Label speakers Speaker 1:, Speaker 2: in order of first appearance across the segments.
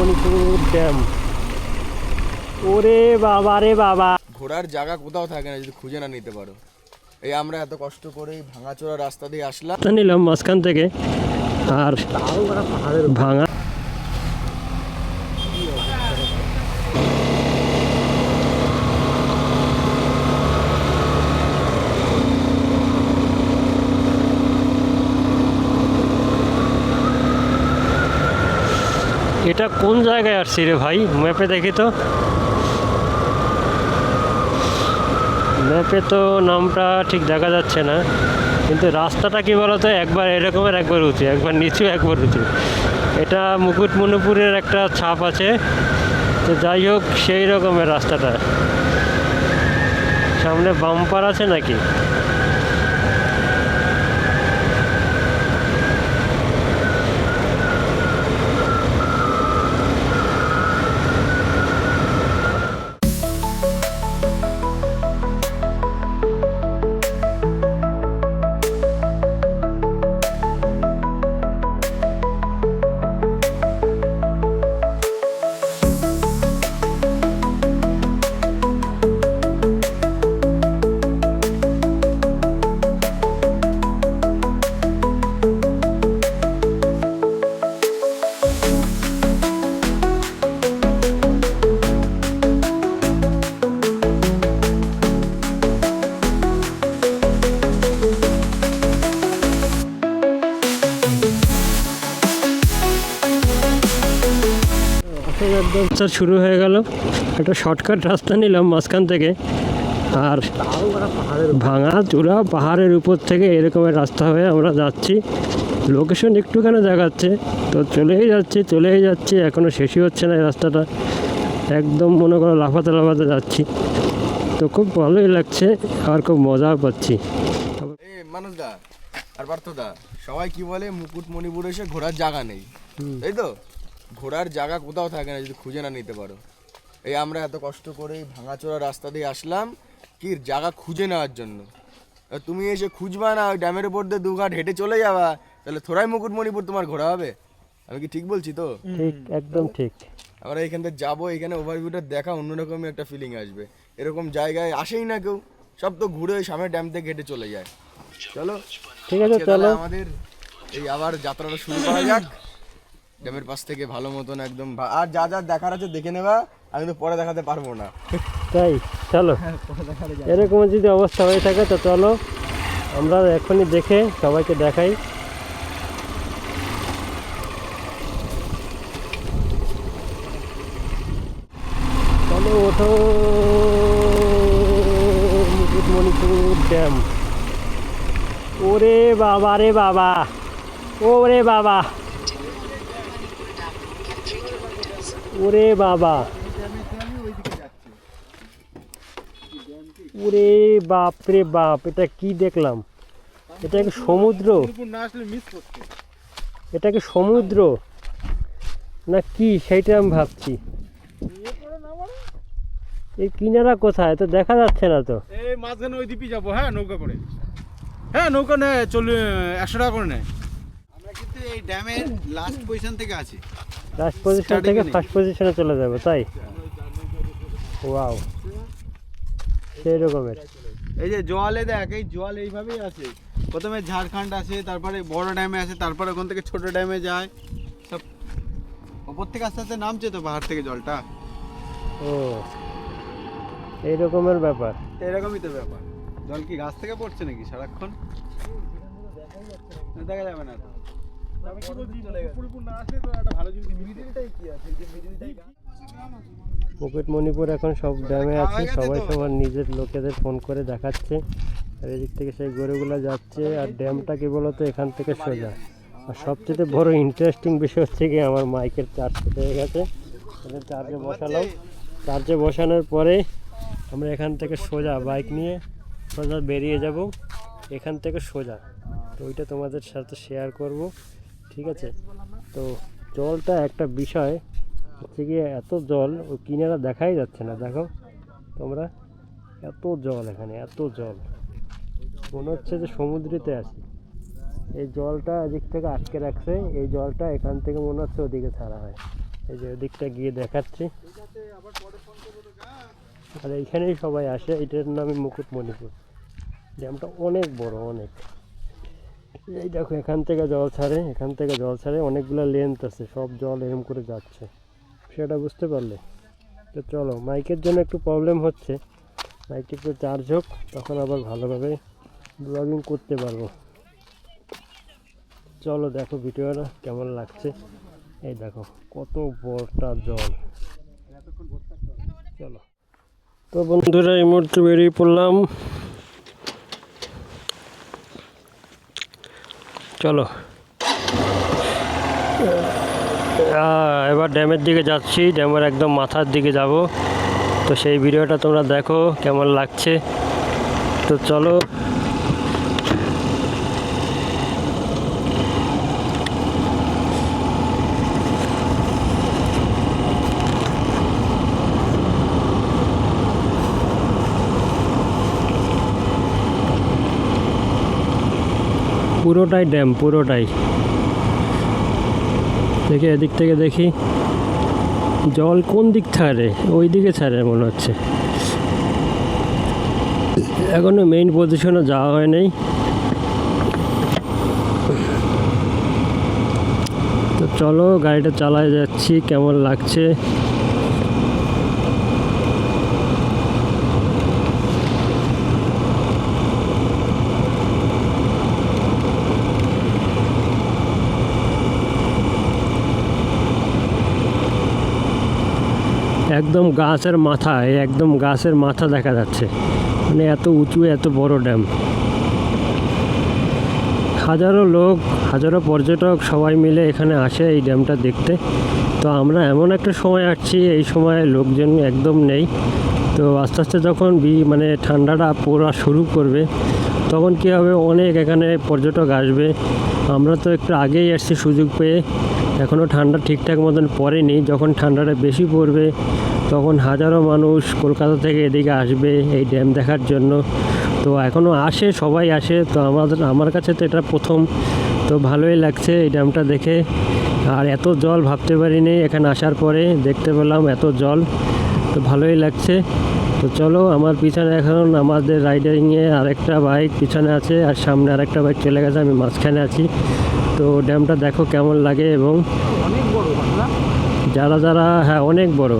Speaker 1: Mukutmanipur dam. ওরে বাবা রে বাবা।
Speaker 2: ঘোরার জায়গা কোথাও থাকে না যদি খুঁজে না নিতে পারো। এই আমরা এত কষ্ট করে ভাঙাচোরা রাস্তা দিয়ে আসলাম।
Speaker 1: নিলাম মাঝখান থেকে। আর ভাঙা এটা কোন জায়গায় আসছি রে ভাই? ম্যাপে দেখি তো। ম্যাপে তো নামটা ঠিক দেখা যাচ্ছে না। কিন্তু রাস্তাটা কি বলতো? একবার এরকমের একবার উঁচু একবার নিচু একবার উঁচু এটা মুকুটমণিপুরের একটা ছাপ আছে। তো যাই হোক, সেই রকমের রাস্তাটা। সামনে বাম্পার আছে নাকি? অ্যাডভেঞ্চার শুরু হয়ে গেল। একটা শর্টকাট রাস্তা নিলাম মাঝখান থেকে। আর ভাঙা চূড়া পাহাড়ের উপর থেকে এরকমের রাস্তা হয়ে আমরা যাচ্ছি। লোকেশন একটুখানি দেখাচ্ছে। তো চলেই যাচ্ছি চলেই যাচ্ছি। এখনও শেষই হচ্ছে না এই রাস্তাটা। একদম মনে করো লাফাতে লাফাতে যাচ্ছি। তো খুব ভালোই লাগছে আর খুব মজাও পাচ্ছি।
Speaker 2: এ মানুষ দা আর পার্থ দা সবাই কি বলে মুকুটমণিপুরে এসে ঘোরার জায়গা নেই। তাই তো? ঘোরার জায়গা কোথাও থাকে না যদি খুঁজে না নিতে পারো। এই আমরা এত কষ্ট করে এই ভাঙাচোরা রাস্তা দিয়ে আসলাম কি জায়গা খুঁজে নেওয়ার জন্য? তুমি এসে খুঁজবা না ওই ড্যামের উপর দিয়ে দু ঘাট হেঁটে চলে যাবা তাহলে থোড়াই মুকুটমণিপুর তোমার ঘোরা হবে? আমি কি ঠিক বলছি তো?
Speaker 1: ঠিক একদম ঠিক।
Speaker 2: আমরা এখান থেকে যাব এখানে ওভারভিউটা দেখা অন্যরকমই একটা ফিলিং আসবে। এরকম জায়গায় আসেই না কেউ সব তো ঘুরে ওই সামনে ড্যাম থেকে হেঁটে চলে যায়। চলো
Speaker 1: ঠিক আছে চলো।
Speaker 2: আমাদের এই আবার যাত্রাটা শুরু করা যাক। ড্যামের পাশ থেকে ভালো মতন একদম আর যা যা দেখার আছে দেখে নেবা, আমি তো পরে দেখাতে পারব না।
Speaker 1: তাই, চলো। এরকম যদি অবস্থা হয়ে থাকে, তো চলো। আমরা এখনই দেখে সবাইকে দেখাই। চলো ওঠো। মুকুটমণিপুর ড্যাম। ওরে বাবা, রে বাবা। ওরে বাবা। ওরে বাবা। ওরে বাপ রে বাপ এটা কি দেখলাম? এটা কি সমুদ্র? এটা কি সমুদ্র? না কি সেইটা আমি ভাবছি। এই কিনারা কোথায়? তো দেখা যাচ্ছে না তো।
Speaker 3: এই মাঝখানে ওই দ্বীপে যাব হ্যাঁ নৌকা করে। হ্যাঁ নৌকা নেয় চল্লিশ একশো টাকা করে নেয় আমরা কিন্তু এই ড্যামের লাস্ট পজিশন থেকে আছি।
Speaker 1: লাস্ট পজিশন থেকে। ফার্স্ট পজিশনে চলে যাবে তাই? ওয়াও সেই রকমের
Speaker 3: এই যে জোয়ালে দেখ এই জোয়াল এইভাবেই আছে। প্রথমে ঝাড়খণ্ড আছে তারপরে বড় ড্যামে আছে তারপরে ওখান থেকে ছোট ড্যামে যায়। সব ওপর থেকে আস্তে আস্তে নামছে তো পাহাড় থেকে জলটা।
Speaker 1: ও এই রকমের ব্যাপার।
Speaker 3: এরকমই তো ব্যাপার। জল কি গাছ থেকে পড়ছে নাকি সারাক্ষণ? দেখা যাবে না তো। আমি কি বলছি মুকুটমণিপুর না আসলে তো একটা ভালো জিনিস মিডিলটাই কি আছে যে মিডিলটাই
Speaker 1: মুকুটমণিপুর এখন সব ড্যামে আছে সবাই সবার নিজের লোকেদের ফোন করে দেখাচ্ছে। আর এদিক থেকে সেই গরুগুলো যাচ্ছে আর ড্যামটা কি বলতো এখান থেকে সোজা। আর সবচেয়ে বড় ইন্টারেস্টিং বিষয় হচ্ছে কি আমার মাইকের চার্জ হয়ে গেছে। চার্জে বসালাম। চার্জে বসানোর পরে আমরা এখান থেকে সোজা বাইক নিয়ে সোজা বেরিয়ে যাব। এখান থেকে সোজা। তো ওইটা তোমাদের সাথে শেয়ার করব। ঠিক আছে? তো জলটা একটা বিষয়, হচ্ছে গিয়ে এত জল, ওই কিনারা দেখাই যাচ্ছে না। দেখো তোমরা, এত জল এখানে, এত জল। মনে হচ্ছে যে সমুদ্রেতে আছি। এই জলটা এদিক থেকে আটকে রাখছে, এই জলটা এখান থেকে মনে হচ্ছে ওদিকে ছাড়া হয়। এই যে ওদিকটা গিয়ে দেখাচ্ছি। আর এইখানেই সবাই আসে, এটার নামই মুকুটমণিপুর। ড্যামটা অনেক বড়, অনেক। এই দেখো, এখান থেকে জল ছাড়ে, এখান থেকে জল ছাড়ে, অনেকগুলো লেন্থ আছে, সব জল এরম করে যাচ্ছে। সেটা বুঝতে পারলে? তো চলো মাইকের জন্য একটু প্রবলেম হচ্ছে। মাইকটা একটু চার্জ হোক, তখন আবার ভালোভাবে ব্লগিং করতে পারব। চলো দেখো ভিডিওটা কেমন লাগছে। এই দেখো, কত বড়টা জল। চলো। তো বন্ধুরা, এই মুহূর্তে বেরিয়ে পড়লাম। চলো। এবার ড্যামের দিকে যাচ্ছি, ড্যামের একদম মাথার দিকে যাব। তো সেই ভিডিওটা তোমরা দেখো, কেমন লাগছে। তো চলো পুরোটাই ড্যাম, পুরোটাই। দেখি এদিক থেকে দেখি। জল কোন দিক ছাড়ে? ওই দিকে ছাড়ে মনে হচ্ছে। এখনও মেইন পজিশনে যাওয়া হয় নাই। তো চলো, গাড়িটা চালায় যাচ্ছি, কেমন লাগছে? একদম গাছের মাথা একদম গাছের মাথা দেখা যাচ্ছে। মানে এত উঁচু, এত বড় ড্যাম। হাজারো লোক, হাজারো পর্যটক সবাই মিলে এখানে আসে এই ড্যামটা দেখতে। তো আমরা এমন একটা সময় আসছি, এই সময় লোকজন একদম নেই। তো আস্তে আস্তে যখন বি মানে ঠান্ডাটা পড়া শুরু করবে, তখন কী হবে? অনেক এখানে পর্যটক আসবে। আমরা তো একটু আগেই আসছি সুযোগ পেয়ে। এখনও ঠান্ডা ঠিকঠাক মতন পড়েনি। যখন ঠান্ডাটা বেশি পড়বে, তখন হাজারো মানুষ কলকাতা থেকে এদিকে আসবে এই ড্যাম দেখার জন্য। তো এখনও আসে, সবাই আসে। তো আমাদের, আমার কাছে তো এটা প্রথম। তো ভালোই লাগছে এই ড্যামটা দেখে। আর এত জল ভাবতে পারিনি এখানে আসার পরে। দেখতে পেলাম এত জল, তো ভালোই লাগছে। তো চলো, আমার পিছনে এখন আমাদের রাইডারিংয়ে আরেকটা বাইক পিছনে আছে, আর সামনে আরেকটা বাইক চলে গেছে, আমি মাঝখানে আছি। তো ড্যামটা দেখো কেমন লাগে এবং যারা যারা হ্যাঁ অনেক বড়।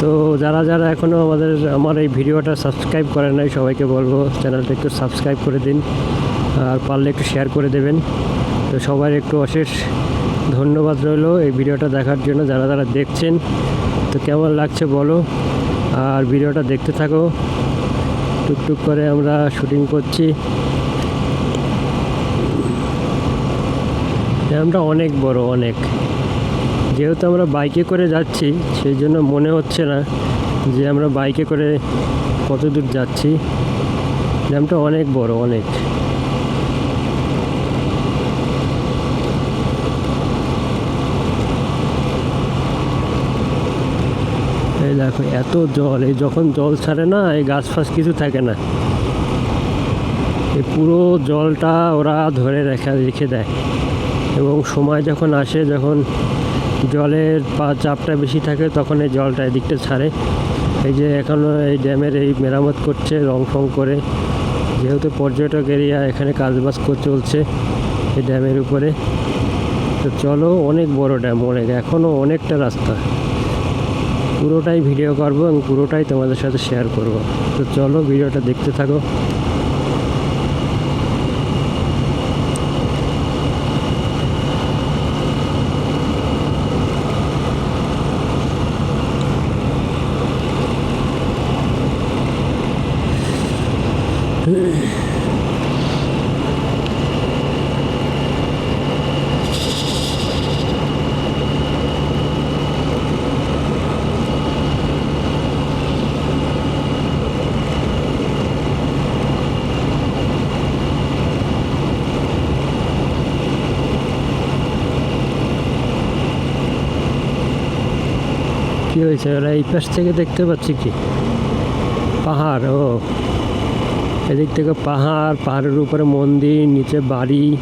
Speaker 1: তো যারা যারা এখনও আমাদের আমার এই ভিডিওটা সাবস্ক্রাইব করে নাই সবাইকে বলব চ্যানেলটা একটু সাবস্ক্রাইব করে দিন আর পারলে একটু শেয়ার করে দেবেন। তো সবার একটু অশেষ ধন্যবাদ রইল এই ভিডিওটা দেখার জন্য যারা যারা দেখছেন। তো কেমন লাগছে বলো আর ভিডিওটা দেখতে থাকো। টুকটুক করে আমরা শুটিং করছি। ড্যামটা অনেক বড়, অনেক। যেহেতু আমরা বাইকে করে যাচ্ছি, সেই জন্য মনে হচ্ছে না যে আমরা বাইকে করে কত দূর যাচ্ছি। ড্যামটা অনেক বড়, অনেক। এই দেখো, এত জল, এই যখন জল ছাড়ে না, এই গাছ ফাছ কিছু থাকে না। এই পুরো জলটা ওরা ধরে রেখে রেখে দেয়। এবং সময় যখন আসে, যখন জলের পা চাপটা বেশি থাকে, তখন এই জলটা এদিকটা ছাড়ে। এই যে এখনও এই ড্যামের এই মেরামত করছে রং ফং করে। যেহেতু পর্যটক এরিয়া, এখানে কাজবাজ চলছে এই ড্যামের উপরে। তো চলো, অনেক বড় ড্যাম, অনেক এখনও অনেকটা রাস্তা। পুরোটাই ভিডিও করব এবং পুরোটাই তোমাদের সাথে শেয়ার করব। তো চলো, ভিডিওটা দেখতে থাকো। কি হয়েছে? ওরা এই পাশ থেকে দেখতে পাচ্ছি কি? পাহাড়, ও। এদিক থেকে পাহাড়, পাহাড়ের উপরে মন্দির, নিচে বাড়ি।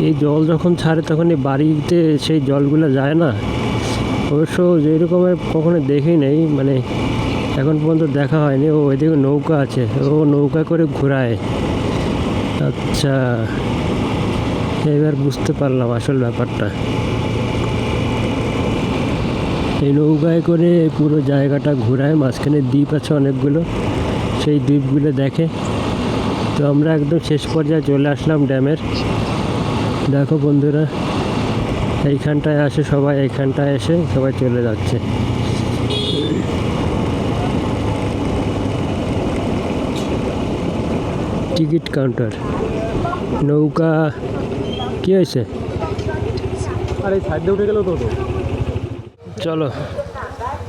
Speaker 1: এই জল যখন ছাড়ে তখন এই বাড়িতে সেই জলগুলো যায় না। অবশ্য যেরকমের কখনো দেখি নেই মানে এখন পর্যন্ত দেখা হয়নি। ও ওইদিকে নৌকা আছে, ও নৌকা করে ঘোরায়। আচ্ছা এবার বুঝতে পারলাম আসল ব্যাপারটা। এই নৌকায় করে পুরো জায়গাটা ঘোরায়, মাঝখানে দ্বীপ আছে অনেকগুলো। সেই দ্বীপগুলো দেখে। তো আমরা একদম শেষ পর্যায়ে চলে আসলাম ড্যামের। দেখো বন্ধুরা, এইখানটায় আসে সবাই, এইখানটায় এসে সবাই চলে যাচ্ছে। Ticket counter. নৌকা, কি হয়েছে?
Speaker 3: আরে, সাইড উঠে গেল তো।
Speaker 1: চলো।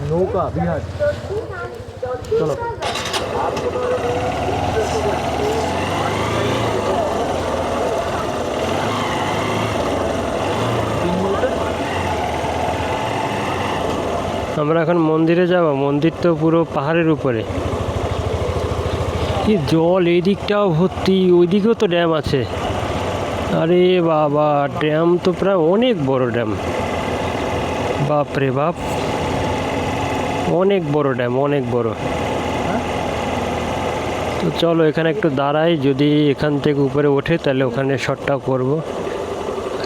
Speaker 3: নৌকা বিহার।
Speaker 1: চলো। আমরা এখন মন্দিরে যাব। মন্দির তো পুরো পাহাড়ের উপরে। কি জল এই দিকটাও ভর্তি ওই দিকেও তো ড্যাম আছে। আরে বাবা ড্যাম তো প্রায় অনেক বড় ড্যাম। বাপ রে বাপ। অনেক বড় ড্যাম অনেক বড়। তো চলো এখানে একটু দাঁড়াই, যদি এখান থেকে উপরে ওঠে তাহলে ওখানে শটটা করব।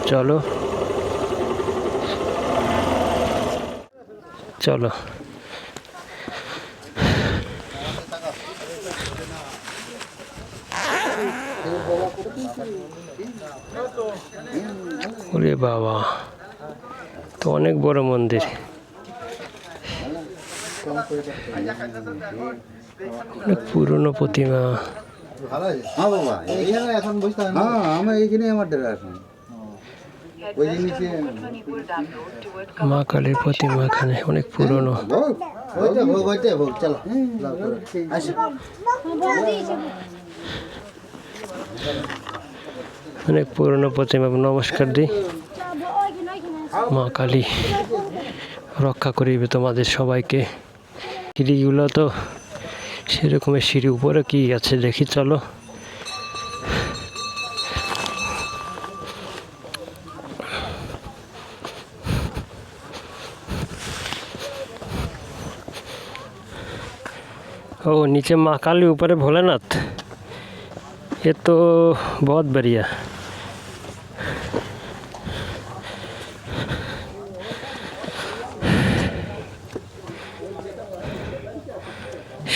Speaker 1: চলো। চলো। ওরে বাবা। তো অনেক বড় মন্দির। অনেক পুরনো প্রতিমা।
Speaker 4: হ্যাঁ হয়
Speaker 1: মা কালীর প্রতিমা এখানে অনেক পুরনো। অনেক পুরনো প্রতিমা নমস্কার দিই মা কালী রক্ষা করিবে তোমাদের সবাইকে সিঁড়িগুলো তো সেরকমের সিঁড়ি উপরে কি আছে দেখি চলো ও নিচে মা কালী উপরে ভোলেনাথ ये तो बहुत बढ़िया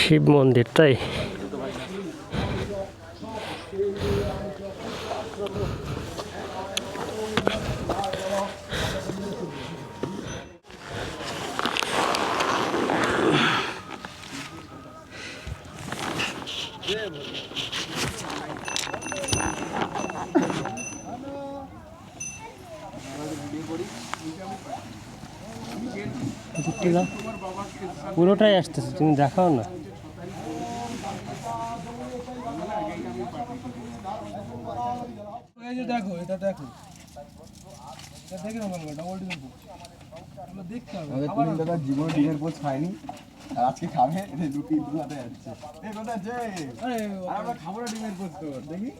Speaker 1: শিব মন্দির তাই? পুরোটাই আসতেছে তুমি দেখাও না
Speaker 3: এই যে দেখো এটা দেখো এটা দেখে নাও ডবল ডিমের দেখতে হবে
Speaker 2: আমাদের তুমি দাদা জীবনে ডিমের পোচ খায়নি আর আজকে খাবে এটা দুটি যাচ্ছে। এই কথা যে
Speaker 3: আর
Speaker 2: আমরা খাব না ডিমের পোচ তো দেখি?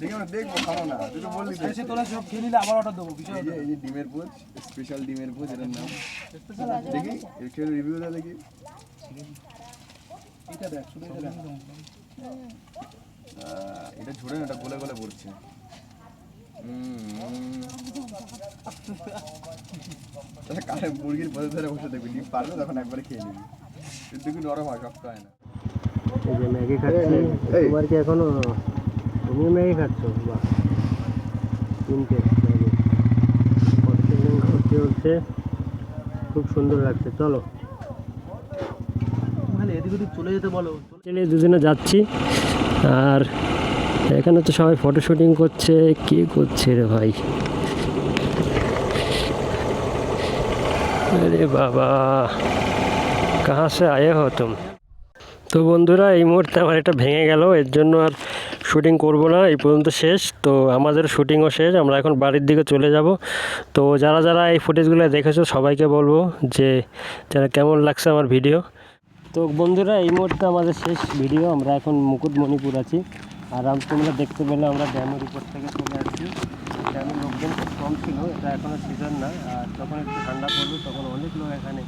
Speaker 2: দেখি আমরা দেখব খাব না তুই তো বললি
Speaker 3: এসে তোরা সব খেয়ে নিলে আবার অর্ডার দেবো বিষয়
Speaker 2: এই যে ডিমের পোচ স্পেশাল ডিমের পোচ এটার নাম। দেখি এর খেয়ে রিভিউটা দেখি।
Speaker 3: এটা দেখ শুধু এটা
Speaker 2: ঝরে না এটা গলে গলে পড়ছে। কারে মুরগির পথে ধরে বসে দেখবি ডিম পারলে তখন একবারে খেয়ে নিবি। কিন্তু কি নরম হয় শক্ত হয় না।
Speaker 1: এই যে ম্যাগি খাচ্ছি তোমার কি এখনও তুমিও ম্যাগি খাচ্ছ? বাহ। তিনটে ম্যাগি। ঘুরতে খুব সুন্দর লাগছে চলো।
Speaker 3: এদিক ওদিক চলে যেতে বলো।
Speaker 1: চলে দুজনে যাচ্ছি আর এখানে তো সবাই ফটো শুটিং করছে, কে করছে রে ভাই? আরে বাবা, কাহা সে আয়ে হো তুম? তো বন্ধুরা, এই মুহূর্তে আমার এটা ভেঙে গেল, এর জন্য আর শুটিং করব না, এই পর্যন্ত শেষ। তো আমাদের শুটিংও শেষ, আমরা এখন বাড়ির দিকে চলে যাব। তো যারা যারা এই ফুটেজগুলো দেখেছ, সবাইকে বলব যে যারা কেমন লাগছে আমার ভিডিও তো বন্ধুরা, এই মুহূর্তে আমাদের শেষ ভিডিও আমরা এখন মুকুটমণিপুর আছি। আর তোমরা দেখতে পেলে আমরা ড্যামের উপর থেকে চলে আসছি। ড্যামের লোকজন খুব কম ছিল, এটা এখনও সিজন না। আর যখন একটু ঠান্ডা পড়বে, তখন অনেক লোক এখানে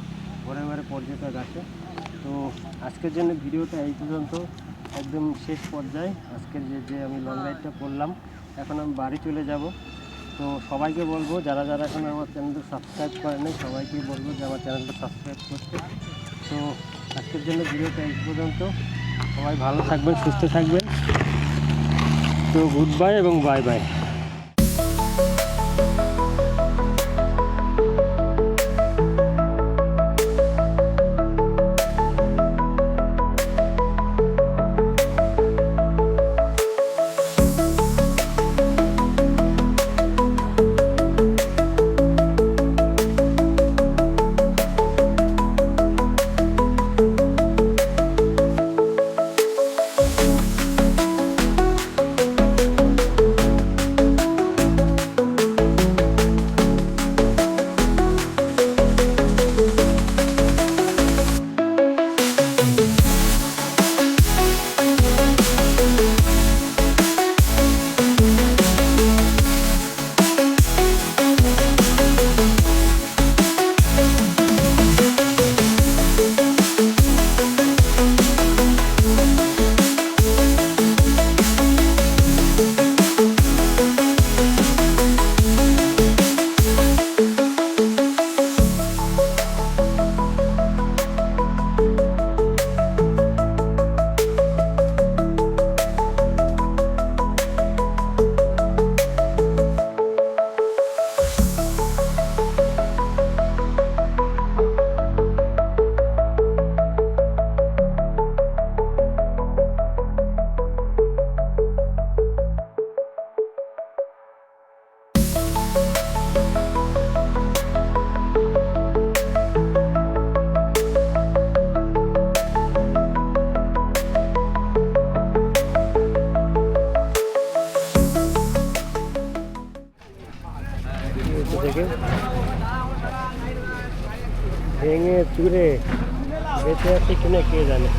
Speaker 1: ঘরে ঘরে পর্যটক আসে। তো আজকের জন্য ভিডিওটা এই পর্যন্ত। একদম শেষ পর্যায়ে। আজকের যে যে আমি লং রাইডটা করলাম, এখন আমি বাড়ি চলে যাব। তো সবাইকে বলব, যারা যারা এখন আমার চ্যানেলটা সাবস্ক্রাইব করেনি সবাইকে বলব যে আমার চ্যানেলটা সাবস্ক্রাইব করতে। তো আজকের জন্য ভিডিওটা এই পর্যন্ত। সবাই ভালো থাকবেন, সুস্থ থাকবেন। তো গুড বাই এবং বাই বাই। চুরে বেঁচে আছে কিনা কে জানে।